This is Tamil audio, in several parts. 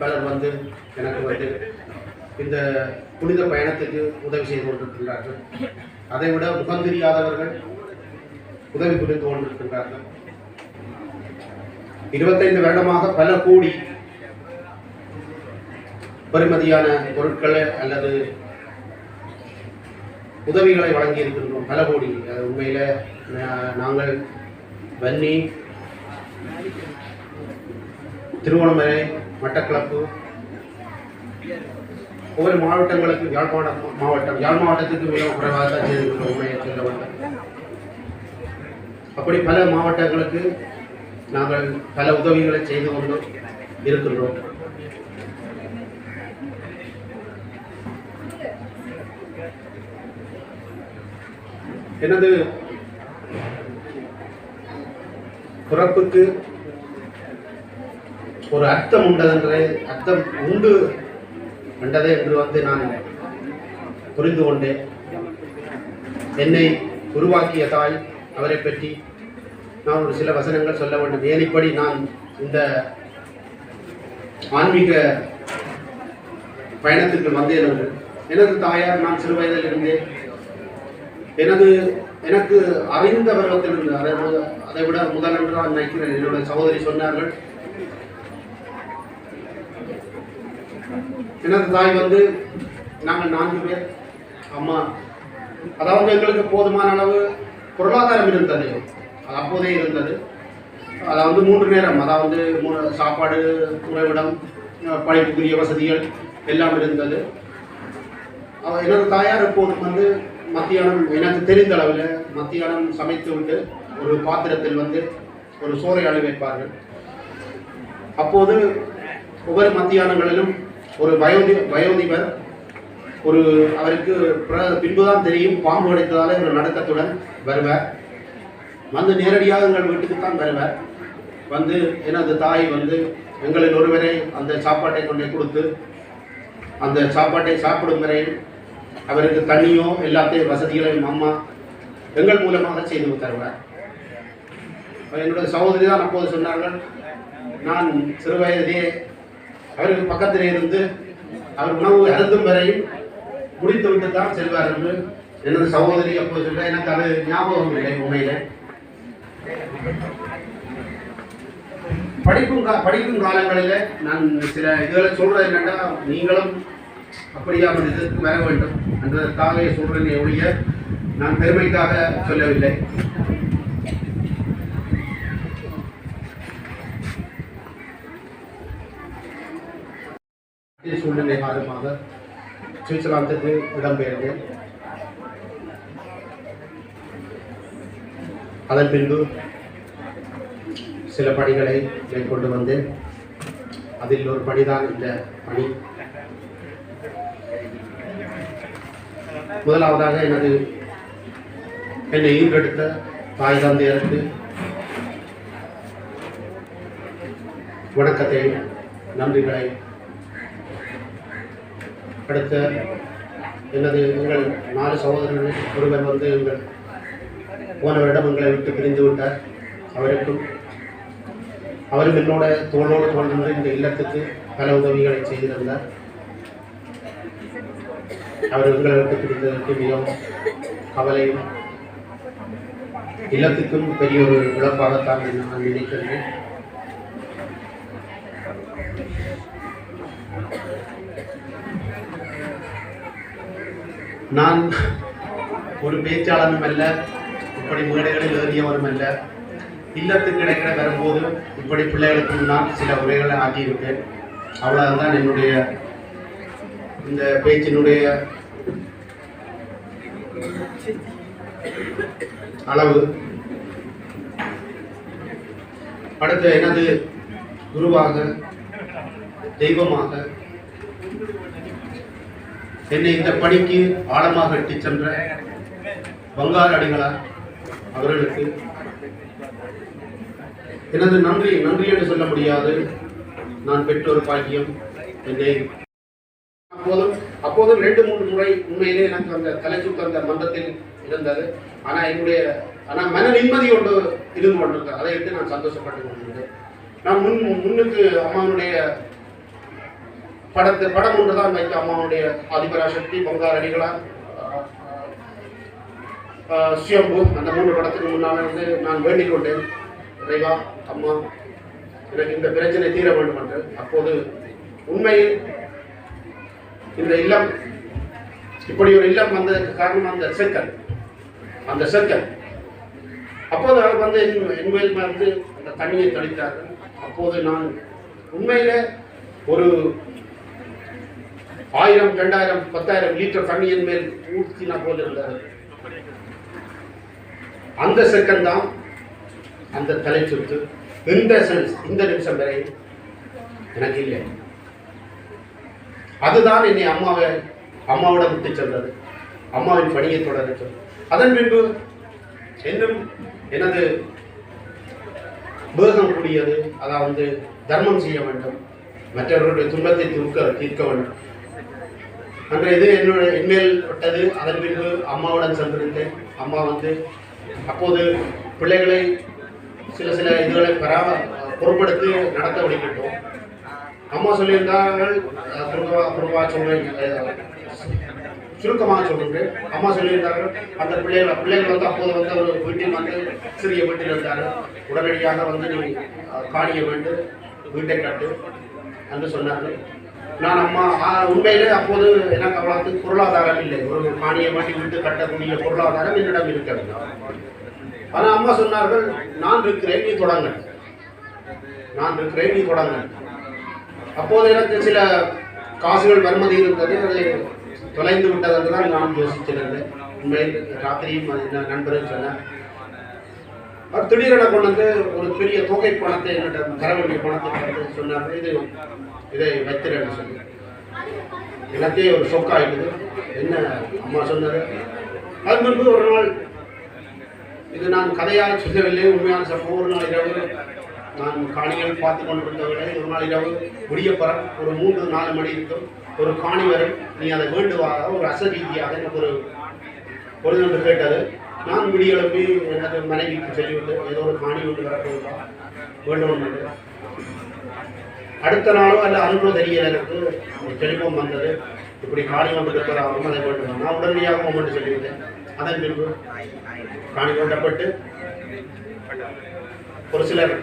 பலர் வந்து எனக்கு வந்து இந்த புனித பயணத்துக்கு உதவி செய்து கொண்டிருக்கின்றார்கள். அதைவிட முகம் தெரியாதவர்கள் உதவி புரிந்து கொண்டிருக்கின்றார்கள். இருபத்தைந்து வருடமாக பல கோடி பெறுமதியான பொருட்களை அல்லது உதவிகளை வழங்கி இருக்கின்றோம் பல கோடி. உண்மையில் நாங்கள் வன்னி திருவண்ணாமலை மட்டக்களப்பு ஒவ்வொரு மாவட்டங்களுக்கு யாழ்ப்பாண மாவட்டம் யாழ் மாவட்டத்துக்கு மிகவும் குறைவாக தான் செய்திருக்கிறோம் உண்மையை சொல்ல வேண்டும் அப்படி பல மாவட்டங்களுக்கு நாங்கள் பல உதவிகளை செய்து கொண்டு இருக்கின்றோம். எனது பிறப்புக்கு ஒரு அர்த்தம் உண்டதென்றே அர்த்தம் உண்டு என்றதை என்று வந்து நான் புரிந்து கொண்டேன். என்னை உருவாக்கிய தாய் அவரை பற்றி நான் ஒரு சில வசனங்கள் சொல்ல வேண்டும். ஏனிப்படி நான் இந்த ஆன்மீக பயணத்திற்கு வந்தேன் என்று. எனது தாயார் நான் சிறு வயதில் இருந்தேன் எனது எனக்கு அறிந்த பருவத்திலிருந்து அதை அதை விட முதல் என்று நான் நினைக்கிறேன். என்னுடைய சகோதரி சொன்னார்கள் எனது தாய் வந்து நாங்கள் நான்கு பேர். அம்மா அதாவது எங்களுக்கு போதுமான அளவு பொருளாதாரம் இருந்தது. அது அப்போதே இருந்தது. அதாவது மூன்று நேரம் அதாவது மூணு சாப்பாடு உறைவிடம் படிப்புக்குரிய வசதிகள் எல்லாம் இருந்தது. எனது தாயார் எப்போதும் வந்து மத்தியானம் எனக்கு தெரிந்த அளவில் மத்தியானம் சமைத்து விட்டு ஒரு பாத்திரத்தில் வந்து ஒரு சோறை அளவு வைப்பார்கள் அப்போது ஒவ்வொரு மத்தியானங்களிலும் ஒரு பயோதி பயோதிபர் ஒரு அவருக்கு பின்புதான் தெரியும் பாம்பு கிடைத்ததால ஒரு நடக்கத்துடன் வருவார். வந்து நேரடியாக எங்கள் வீட்டுக்கு தான் வருவார். வந்து எனது தாய் வந்து எங்களில் ஒருவரை அந்த சாப்பாட்டை கொண்டே கொடுத்து அந்த சாப்பாட்டை சாப்பிடும் வரையில் அவருக்கு தண்ணியோ எல்லாத்தையும் வசதிகளையும் அம்மா எங்கள் மூலமாக செய்து தருவார். என்னுடைய சகோதரி தான் அப்போது சொன்னார்கள் நான் சிறு வயதிலே அவருக்கு பக்கத்தில் இருந்து அவர் உணவு அருந்தும் வரை முடித்து விட்டு தான் செல்வார் என்று எனது சகோதரி அப்போது சொல்ல எனக்கு அது ஞாபகம் இல்லை உண்மையில. படிக்கும் கா படிக்கும் காலங்களில் நான் சில இதுகளை சொல்கிறது என்னென்னா நீங்களும் அப்படியா அவர் இதற்கு வர வேண்டும். என்றதற்காக சொல்கிறேன் ஒழிய நான் பெருமைக்காக சொல்லவில்லை இதே சூழ்நிலை காரணமாக சுவிட்சர்லாந்துக்கு இடம்பெயர்ந்தேன் அதன் பின்பு சில பணிகளை மேற்கொண்டு வந்தேன் அதில் ஒரு பணிதான் இந்த பணி. முதலாவதாக எனது என்னை ஈர்க்கெடுத்த தாய் தந்தையருக்கு வணக்கத்தை நன்றிகளை அடுத்த எனது எங்கள் நாலு சகோதரர்கள் ஒருவர் வந்து எங்கள் போன வருடம் எங்களை விட்டு பிரிந்து விட்டார். அவருக்கும் அவரும் என்னோட தோளோடு தோல் நின்று இந்த இல்லத்துக்கு பல உதவிகளை செய்திருந்தார். அவர் எங்களை விட்டு பிரிந்ததற்கு மிகவும் கவலையும் இல்லத்துக்கும் பெரிய ஒரு இழப்பாகத்தான் நான் நினைக்கிறேன். நான் ஒரு பேச்சாளனும் அல்ல இப்படி மேடைகளில் ஏறியவரும் அல்ல. இல்லத்துக்கு கிடைக்கிற வரும்போது இப்படி பிள்ளைகளுக்கு நான் சில உரைகளை ஆக்கியிருக்கேன் அவ்வளவுதான் என்னுடைய இந்த பேச்சினுடைய அளவு. அடுத்து எனது குருவாக தெய்வமாக என்னை இந்த பணிக்கு ஆழமாக இட்டுச் சென்ற பங்கார் அடிகளார் அவர்களுக்கு எனது நன்றி நன்றி என்று சொல்ல முடியாது. நான் பெற்றோர் பாக்கியம் என்னை அப்போதும் அப்போதும் ரெண்டு மூன்று முறை உண்மையிலே எனக்கு அந்த தலைச்சுக்கு அந்த மன்றத்தில் இருந்தது. ஆனா என்னுடைய ஆனால் மன நிம்மதி ஒன்று இருந்து கொண்டிருந்தேன் அதை எடுத்து நான் சந்தோஷப்பட்டு கொண்டிருந்தேன். நான் முன் முன்னுக்கு அம்மாவுடைய படத்து படம் ஒன்று தான் வைத்து அம்மாவுடைய ஆதிபராசக்தி பங்கார் அடிகளார் ஆஹ் அந்த மூன்று படத்துக்கு முன்னால் வந்து நான் வேண்டிக் கொண்டேன். இறைவா அம்மா எனக்கு இந்த பிரச்சனை தீர வேண்டும் என்று. அப்போது உண்மையில் இந்த இல்லம் இப்படி ஒரு இல்லம் வந்ததற்கு காரணம் அந்த சர்க்கல் அந்த சர்க்கல் அப்போது அவர் வந்து என் மேல் வந்து அந்த தண்ணியை தெளித்தார்கள். அப்போது நான் உண்மையில ஒரு ஆயிரம் ரெண்டாயிரம் பத்தாயிரம் லிட்டர் தண்ணியின் மேல் ஊற்றினா போல் இருந்தது அந்த செகண்ட் தான் அந்த தலை சுத்து இந்த சென்ஸ் இந்த நிமிஷம் வரை எனக்கு இல்லை. அதுதான் என்னை அம்மாவை அம்மாவோட விட்டு சென்றது. அம்மாவின் பணியை தொடர்ந்து அதன் பின்பு இன்னும் எனது வேகம் கூடியது அதாவது தர்மம் செய்ய வேண்டும். மற்றவர்களுடைய துன்பத்தை தூக்க தீர்க்க வேண்டும். அன்று இது என்னோட என்மேல் விட்டது. அதன் பின்பு அம்மாவுடன் சென்றிருந்தேன். அம்மா வந்து அப்போது பிள்ளைகளை சில சில இதுகளை பராம பொறுப்படுத்தி நடத்த விடுகின்றோம் அம்மா சொல்லியிருந்தார்கள் குருவா குருவா சொல்றேன் சுருக்கமாக சொல்லிட்டு அம்மா சொல்லியிருந்தார்கள் அந்த பிள்ளைகள் பிள்ளைகள் வந்து அப்போது வந்து ஒரு வீட்டில் வந்து சிறிய வீட்டில் இருந்தார்கள். உடனடியாக வந்து நீ காணிய வேண்டும் வீட்டை கட்டு என்று சொன்னார்கள். நான் அம்மா உண்மையிலே அப்போது எனக்கு அவ்வளோத்துக்கு பொருளாதாரம் இல்லை. ஒரு மானியம் மாட்டி விட்டு கட்டக்கூடிய பொருளாதாரம் என்னிடம் இருக்கவில்லை ஆனால் அம்மா சொன்னார்கள் நான் இருக்கிறேன் நீ தொடங்க. நான் இருக்கிறேன் நீ தொடங்க. அப்போது எனக்கு சில காசுகள் வருமதி இருந்தது. அதை தொலைந்து விட்டதென்று தான் நான் யோசிச்சிருந்தேன் உண்மையில் ராத்திரியும் அது நண்பர்கள் சொன்னேன் அவர் திடீரென கொண்டு வந்து ஒரு பெரிய தொகை பணத்தை என்னிட்ட தர வேண்டிய பணத்தை சொன்னார். இது இதை வைத்திரன்னு சொல்லி எனக்கே ஒரு ஷொக்காயிடுது என்ன அம்மா சொன்னார்? அது முன்பு ஒரு நாள் இது நான் கதையாக சொல்லவில்லை உண்மையான சம்பவம். ஒரு நாள் இரவு நான் காணிகள் பார்த்து கொண்டிருந்தவரை ஒரு நாள் இரவு விடியப்பற ஒரு மூன்று நாலு மணி இருக்கும். ஒரு காணி வரும். நீ அதை வேண்டுவாக ஒரு அசரீதியாக எனக்கு ஒரு பொழுது ஒன்று கேட்டது. நான் முடியளவு எனது மனைவிக்கு சொல்லிவிட்டு ஏதோ ஒரு காணி ஒன்று வரப்போகுதா. வேண்டும் என்று அடுத்த நாளோ அல்ல அன்றோ தெரியல எனக்கு டெலிஃபோன் வந்தது. இப்படி காணி வந்து இருக்கிறாங்க அதை வேண்டும்? நான் உடனடியாக மொமெண்ட் சொல்லிவிட்டேன். அதன் பின்பு. காணி கொண்டப்பட்டு ஒரு சிலர்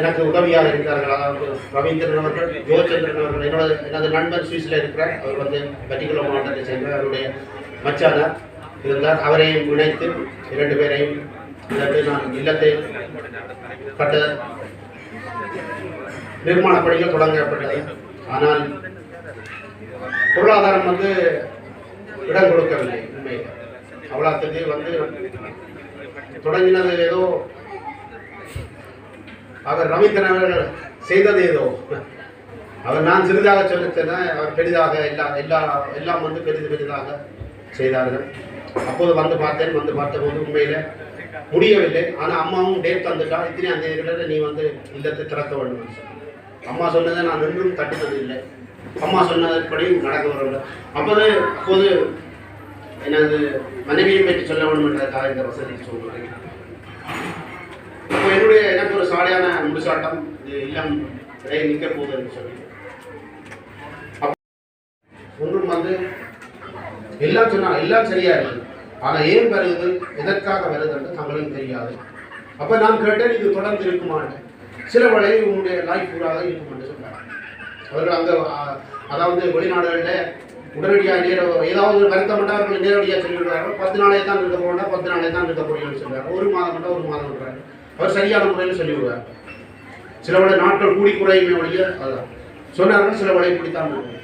எனக்கு உதவியாக இருக்கிறார்கள் அதாவது ரவீந்திரன் அவர்கள் யோகச்சந்திரன் அவர்கள் என்னோட எனது நண்பர் சுவிஸில் இருக்கிறார். அவர் வந்து பட்டிகுலர் மாவட்டத்தை சேர்ந்த அவருடைய மச்சானார். இருந்தால் அவரையும் இணைத்து இரண்டு பேரையும் இணைத்து நான் இல்லத்தை கட்ட நிர்மாண பணிகள் தொடங்கப்பட்டது. ஆனால் பொருளாதாரம் வந்து இடம் கொடுக்கவில்லை. உண்மையில் அவ்வளோத்துக்கு வந்து தொடங்கினது ஏதோ அவர் ரவீந்திரன் அவர்கள் செய்தது ஏதோ. அவர் நான் சிறிதாக சொல்லித்தேன். அவர் பெரிதாக எல்லா எல்லா எல்லாம் வந்து பெரிது பெரிதாக செய்தார்கள். அப்போது வந்து பார்த்தேன் வந்து பார்த்தபோது உண்மையில் முடியவில்லை. ஆனால் அம்மாவும் டேட் தந்துட்டா இத்தனை அந்த தேதிகளில் நீ வந்து இல்லத்தை திறக்க வேண்டும் அம்மா சொன்னதை நான் நின்றும் தட்டினது இல்லை. அம்மா சொன்னதுபடி நடக்க வரவில்லை. அப்போது அப்போது எனது மனைவியை பற்றி சொல்ல வேண்டும் என்றதுக்காக இந்த வசதி சொல்கிறேன் அப்போ என்னுடைய எனக்கு ஒரு சாலையான முடிசாட்டம் இது இல்லம் விலை நிற்க போகுதுன்னு சொல்லி. ஒன்றும் வந்து எல்லாம் சொன்னாங்க எல்லாம் சரியா இருக்கு. ஆனா ஏன் வருது? எதற்காக வருது என்று தங்களுக்கு தெரியாது. அப்ப நான் கேட்டேன் இது தொடர்ந்து இருக்குமான்னு சில வேளை உங்களுடைய லைஃப் பூராக இருக்கும் என்று சொன்னாங்க அவர்கள் அங்க அதாவது வெளிநாடுகளில் உடனடியாக நேர ஏதாவது ஒரு வருத்தம் மட்டும் அவர்கள் நேரடியாக சொல்லிவிடுறாங்க பத்து நாளே தான் இருக்க போகிறா பத்து நாளே தான் இருக்க போறீங்கன்னு சொல்றாரு. ஒரு மாதம் மட்டும் ஒரு மாதம் விடுறாரு அவர் சரியான முறையில் சொல்லிவிடுவார் சில வேளை நாட்கள் கூடி குறையுமே ஒழிய அதான். சொன்னார்கள் சில வேளை இப்படித்தான் இருக்கும்.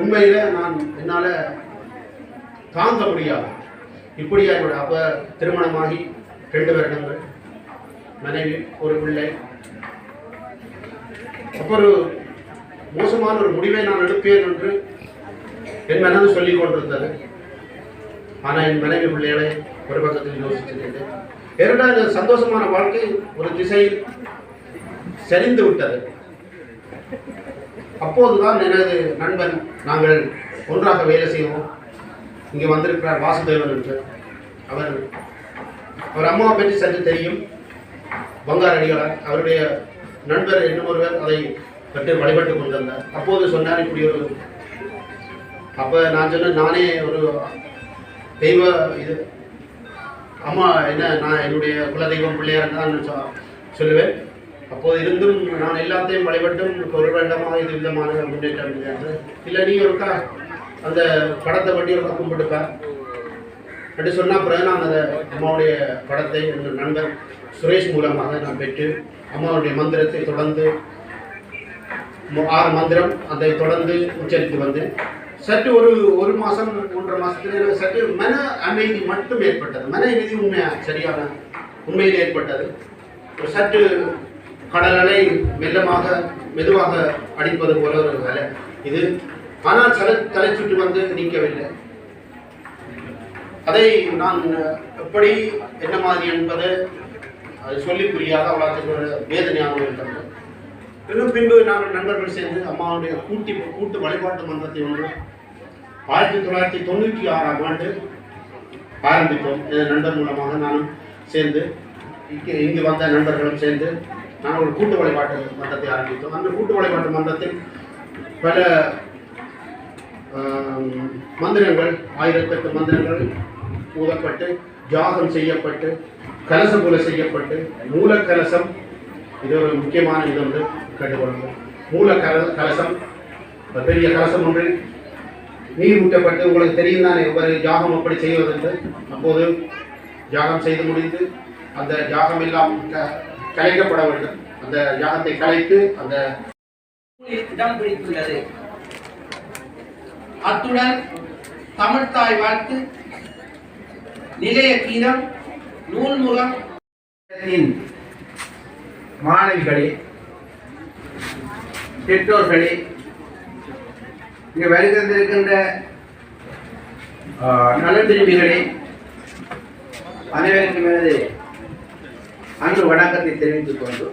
உண்மையில நான் என்னால் தாங்க முடியாது இப்படியா அப்போ திருமணமாகி ரெண்டு வருடங்கள். மனைவி ஒரு பிள்ளை. அப்போ ஒரு மோசமான ஒரு முடிவை நான் எடுப்பேன் என்று என் மனது சொல்லிக் கொண்டிருந்தது. ஆனால் என் மனைவி பிள்ளைகளை ஒரு பக்கத்தில் யோசிச்சிருந்தேன் இரண்டாவது சந்தோஷமான வாழ்க்கை ஒரு திசையில் சரிந்து விட்டது. அப்போதுதான் எனது நண்பன் நாங்கள் ஒன்றாக வேலை செய்வோம். இங்கே வந்திருக்கிறார் வாசுதேவன் என்று. அவர் அவர் அம்மாவை பற்றி சற்று தெரியும். பங்கார் அடிகளார் அவருடைய நண்பர் இன்னும் ஒருவர் அதை பற்றி வழிபட்டு கொண்டிருந்தார். அப்போது சொன்னார் இப்படி ஒரு அப்போ நான் சொன்னேன் நானே ஒரு தெய்வ இது. அம்மா என்ன நான் என்னுடைய குலதெய்வம் பிள்ளையார் தான் சொ- சொல்லுவேன். அப்போது இருந்தும் நான் எல்லாத்தையும் வழிபட்டும் ஒரு வருடமாக இது விதமான முன்னேற்றம் இல்லை நீ ஒருக்கா அந்த படத்தை வண்டி ஒருக்கா கும்பிட்டுப்பேன். அப்படி சொன்னால் பிறகு நான் அந்த அம்மாவுடைய படத்தை எங்கள் நண்பர் சுரேஷ் மூலமாக நான் பெற்று அம்மாவுடைய மந்திரத்தை தொடர்ந்து ஆறு மந்திரம் அதை தொடர்ந்து உச்சரித்து வந்து சற்று ஒரு ஒரு மாதம் மூன்றரை மாதத்துல சற்று மன அமைதி மட்டும் ஏற்பட்டது. மன அமைதி உண்மையாக சரியான உண்மையில் ஏற்பட்டது. ஒரு சற்று கடலலை மெல்லமாக மெதுவாக அடிப்பது போல ஒரு வேலை. இது ஆனால் தலை தலை சுற்றி வந்து நீக்கவில்லை. அதை நான் எப்படி என்ன மாதிரி என்பது அது சொல்லி புரியாத அவ்வளோத்துக்கு ஒரு வேதனையாக இருக்கிறது இன்னும் பின்பு நாங்கள் நண்பர்கள் சேர்ந்து அம்மாவுடைய கூட்டி கூட்டு வழிபாட்டு மன்றத்தை ஒன்று ஆயிரத்தி தொள்ளாயிரத்தி தொண்ணூற்றி ஆறாம் ஆண்டு ஆரம்பித்தோம். இதன் நண்பர் மூலமாக நானும் சேர்ந்து இங்கே இங்கு வந்த நண்பர்களும் சேர்ந்து நாங்கள் ஒரு கூட்டு வழிபாட்டு மன்றத்தை ஆரம்பித்தோம். அந்த கூட்டு வழிபாட்டு மன்றத்தில் பல மந்திரங்கள் ஆயிரத்தெட்டு மந்திரங்கள் ஊதப்பட்டு ஜாகம் செய்யப்பட்டு கலச போல செய்யப்பட்டு மூலக்கலசம் இது ஒரு முக்கியமான இது வந்து கண்டுகொள்ளும் மூல கல கலசம் பெரிய கலசம் ஒன்று. நீர் ஊட்டப்பட்டு உங்களுக்கு தெரியும் தானே ஒரு யாகம் எப்படி செய்வதென்று அப்போது யாகம் செய்து முடிந்து அந்த யாகம் எல்லாம் க- கலைக்கப்பட வேண்டும். அந்த யாகத்தை கலைத்து அந்த இடம் பிடித்துள்ளது. அத்துடன் தமிழ்தாய் வாழ்த்து நிலைய கீதம் நூல்முகம் மாணவிகளே பெற்றோர்களே இங்கே வருகின்றிருக்கின்ற நலப்பிரிவுகளே அனைவருக்கும் எனது அன்பு வணக்கத்தை தெரிவித்துக் கொண்டு